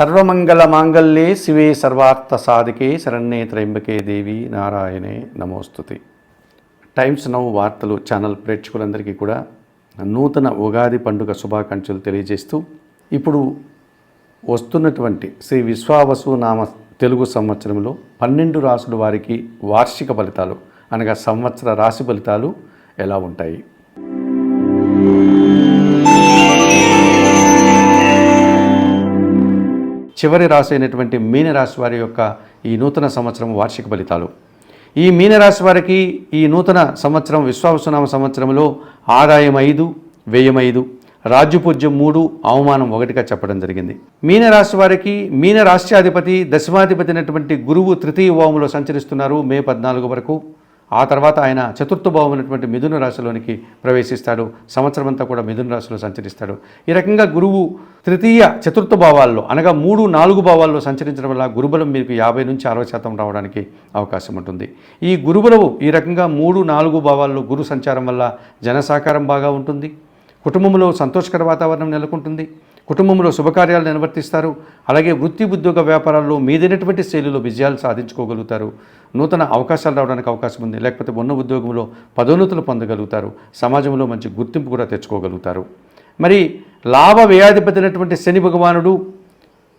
సర్వమంగళ మాంగళ్యే శివే సర్వార్థ సాధికే శరణ్యే త్రయంబకే దేవి నారాయణే నమోస్తుతి. టైమ్స్ నౌ వార్తలు ఛానల్ ప్రేక్షకులందరికీ కూడా నూతన ఉగాది పండుగ శుభాకాంక్షలు తెలియజేస్తూ ఇప్పుడు వస్తున్నటువంటి శ్రీ విశ్వావసు నామ తెలుగు సంవత్సరంలో పన్నెండు రాసుల వారికి వార్షిక ఫలితాలు అనగా సంవత్సర రాశి ఫలితాలు ఎలా ఉంటాయి? చివరి రాశి అయినటువంటి మీనరాశి వారి యొక్క ఈ నూతన సంవత్సరం వార్షిక ఫలితాలు. ఈ మీనరాశి వారికి ఈ నూతన సంవత్సరం విశ్వావసునామ సంవత్సరంలో ఆదాయం ఐదు వ్యయం ఐదు రాజ్యపూజ్యం మూడు అవమానం ఒకటిగా చెప్పడం జరిగింది. మీనరాశి వారికి మీన రాష్ట్రాధిపతి దశమాధిపతి అయినటువంటి గురువు తృతీయ ఓములో సంచరిస్తున్నారు మే పద్నాలుగు వరకు. ఆ తర్వాత ఆయన చతుర్థ భావం అయినటువంటి మిథున రాశిలోనికి ప్రవేశిస్తాడు. సంవత్సరం అంతా కూడా మిథున రాశిలో సంచరిస్తాడు. ఈ రకంగా గురువు తృతీయ చతుర్థ భావాల్లో అనగా మూడు నాలుగు భావాల్లో సంచరించడం వల్ల గురుబలం మీకు యాభై నుంచి అరవై శాతం రావడానికి అవకాశం ఉంటుంది. ఈ గురుబలము ఈ రకంగా మూడు నాలుగు భావాల్లో గురు సంచారం వల్ల జనసాకారం బాగా ఉంటుంది. కుటుంబంలో సంతోషకర వాతావరణం నెలకొంటుంది. కుటుంబంలో శుభకార్యాలు నిర్వర్తిస్తారు. అలాగే వృత్తి ఉద్యోగ వ్యాపారాల్లో మీదైనటువంటి శైలిలో విజయాలు సాధించుకోగలుగుతారు. నూతన అవకాశాలు రావడానికి అవకాశం ఉంది. లేకపోతే ఉన్న ఉద్యోగంలో పదోన్నతులు పొందగలుగుతారు. సమాజంలో మంచి గుర్తింపు కూడా తెచ్చుకోగలుగుతారు. మరి లాభ వ్యయాధిపతినటువంటి శని భగవానుడు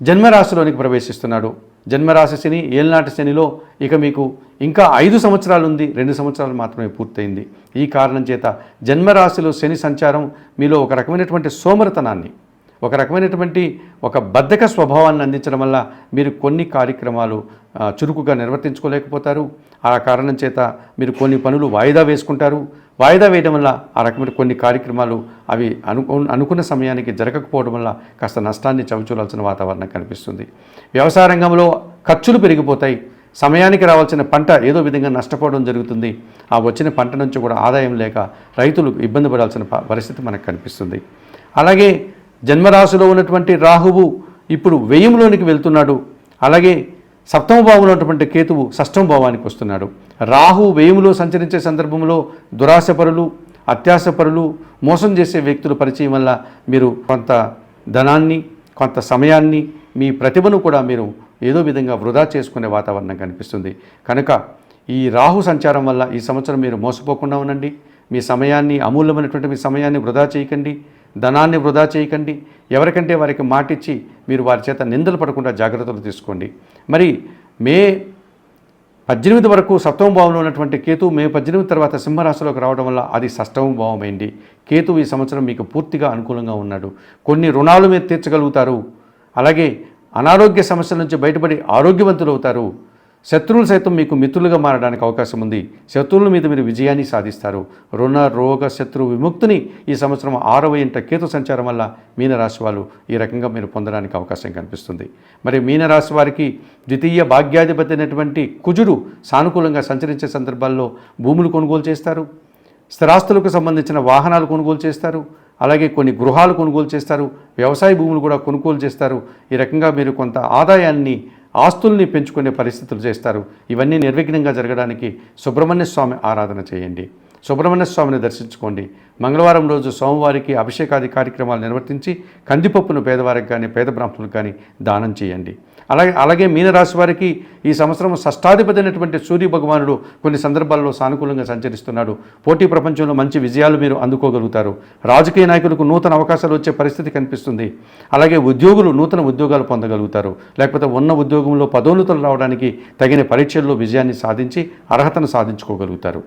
జన్మరాశిలోనికి ప్రవేశిస్తున్నాడు. జన్మరాశి శని ఏళ్ళనాటి శనిలో ఇక మీకు ఇంకా ఐదు సంవత్సరాలు ఉంది. రెండు సంవత్సరాలు మాత్రమే పూర్తయింది. ఈ కారణం చేత జన్మరాశిలో శని సంచారం మీలో ఒక రకమైనటువంటి సోమరతనాన్ని ఒక రకమైనటువంటి ఒక బద్ధక స్వభావాన్ని అందించడం వల్ల మీరు కొన్ని కార్యక్రమాలు చురుకుగా నిర్వర్తించుకోలేకపోతారు. ఆ కారణం చేత మీరు కొన్ని పనులు వాయిదా వేసుకుంటారు. వాయిదా వేయడం వల్ల ఆ రకమైన కొన్ని కార్యక్రమాలు అవి అనుకు అనుకున్న సమయానికి జరగకపోవడం వల్ల కాస్త నష్టాన్ని చవిచూడాల్సిన వాతావరణం కనిపిస్తుంది. వ్యవసాయ రంగంలో ఖర్చులు పెరిగిపోతాయి. సమయానికి రావాల్సిన పంట ఏదో విధంగా నష్టపోవడం జరుగుతుంది. ఆ వచ్చిన పంట నుంచి కూడా ఆదాయం లేక రైతులు ఇబ్బంది పడాల్సిన పరిస్థితి మనకు కనిపిస్తుంది. అలాగే జన్మరాశిలో ఉన్నటువంటి రాహువు ఇప్పుడు వ్యయంలోనికి వెళ్తున్నాడు. అలాగే సప్తమ భావంలో ఉన్నటువంటి కేతువు షష్టమ భావానికి వస్తున్నాడు. రాహు వ్యయములో సంచరించే సందర్భంలో దురాశపరులు అత్యాశపరులు మోసం చేసే వ్యక్తుల పరిచయం వల్ల మీరు కొంత ధనాన్ని కొంత సమయాన్ని మీ ప్రతిభను కూడా మీరు ఏదో విధంగా వృధా చేసుకునే వాతావరణం కనిపిస్తుంది. కనుక ఈ రాహు సంచారం వల్ల ఈ సంవత్సరం మీరు మోసపోకుండా ఉండండి. మీ సమయాన్ని అమూల్యమైనటువంటి మీ సమయాన్ని వృధా చేయకండి. ధనాన్ని వృధా చేయకండి. ఎవరికంటే వారికి మాటిచ్చి మీరు వారి చేత నిందలు పడకుండా జాగ్రత్తలు తీసుకోండి. మరి మే పద్దెనిమిది వరకు సప్తమ భావంలో ఉన్నటువంటి కేతు మే పద్దెనిమిది తర్వాత సింహరాశిలోకి రావడం వల్ల అది షష్టమ భావం అయింది కేతు ఈ సంవత్సరం మీకు పూర్తిగా అనుకూలంగా ఉన్నాడు. కొన్ని రుణాలు మీరు తీర్చగలుగుతారు. అలాగే అనారోగ్య సమస్యల నుంచి బయటపడి ఆరోగ్యవంతులు అవుతారు. శత్రువులు సైతం మీకు మిత్రులుగా మారడానికి అవకాశం ఉంది. శత్రువుల మీద మీరు విజయాన్ని సాధిస్తారు. రుణ రోగ శత్రు విముక్తిని ఈ సంవత్సరం ఆరవ ఇంట కేతు సంచారం వల్ల మీనరాశి వాళ్ళు ఈ రకంగా మీరు పొందడానికి అవకాశం కనిపిస్తుంది. మరి మీనరాశి వారికి ద్వితీయ భాగ్యాధిపతి అయినటువంటి కుజుడు సానుకూలంగా సంచరించే సందర్భాల్లో భూములు కొనుగోలు చేస్తారు. స్థిరాస్తులకు సంబంధించిన వాహనాలు కొనుగోలు చేస్తారు. అలాగే కొన్ని గృహాలు కొనుగోలు చేస్తారు. వ్యవసాయ భూములు కూడా కొనుగోలు చేస్తారు. ఈ రకంగా మీరు కొంత ఆదాయాన్ని ఆస్తుల్ని పెంచుకునే పరిస్థితులు చేస్తారు. ఇవన్నీ నిర్విఘ్నంగా జరగడానికి సుబ్రహ్మణ్య స్వామి ఆరాధన చేయండి. సుబ్రహ్మణ్య స్వామిని దర్శించుకోండి. మంగళవారం రోజు సోమవారికి అభిషేకాది కార్యక్రమాలు నిర్వర్తించి కందిపప్పును పేదవారికి కానీ పేద బ్రాహ్మణులకు కానీ దానం చేయండి. అలాగే అలాగే మీనరాశి వారికి ఈ సంవత్సరం షష్టాధిపతి అయినటువంటి సూర్య భగవానుడు కొన్ని సందర్భాల్లో సానుకూలంగా సంచరిస్తున్నాడు. పోటీ ప్రపంచంలో మంచి విజయాలు మీరు అందుకోగలుగుతారు. రాజకీయ నాయకులకు నూతన అవకాశాలు వచ్చే పరిస్థితి కనిపిస్తుంది. అలాగే ఉద్యోగులు నూతన ఉద్యోగాలు పొందగలుగుతారు. లేకపోతే ఉన్న ఉద్యోగంలో పదోన్నతులు రావడానికి తగిన పరీక్షల్లో విజయాన్ని సాధించి అర్హతను సాధించుకోగలుగుతారు.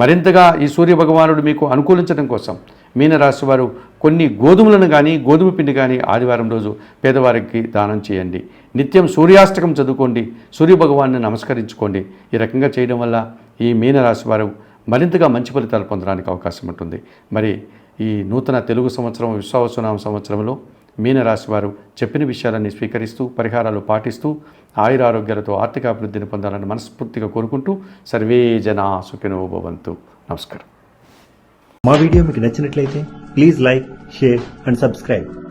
మరింతగా ఈ సూర్య భగవానుడు మీకు అనుకూలించడం కోసం మీనరాశి వారు కొన్ని గోధుమలను కానీ గోధుమ పిండి కానీ ఆదివారం రోజు పేదవారికి దానం చేయండి. నిత్యం సూర్యాష్టకం చదువుకోండి సూర్య భగవాన్ని నమస్కరించుకోండి. ఈ రకంగా చేయడం వల్ల ఈ మీనరాశి వారు మరింతగా మంచి ఫలితాలు పొందడానికి అవకాశం ఉంటుంది. మరి ఈ నూతన తెలుగు సంవత్సరం విశ్వావసునామ సంవత్సరంలో మీనరాశి వారు చెప్పిన విషయాలన్నీ స్వీకరిస్తూ పరిహారాలు పాటిస్తూ ఆయురారోగ్యాలతో ఆర్థికాభివృద్ధిని పొందాలని మనస్ఫూర్తిగా కోరుకుంటూ సర్వే జనా సుఖినో భవంతు. నమస్కారం. మా వీడియో మీకు నచ్చినట్లయితే please like share and subscribe.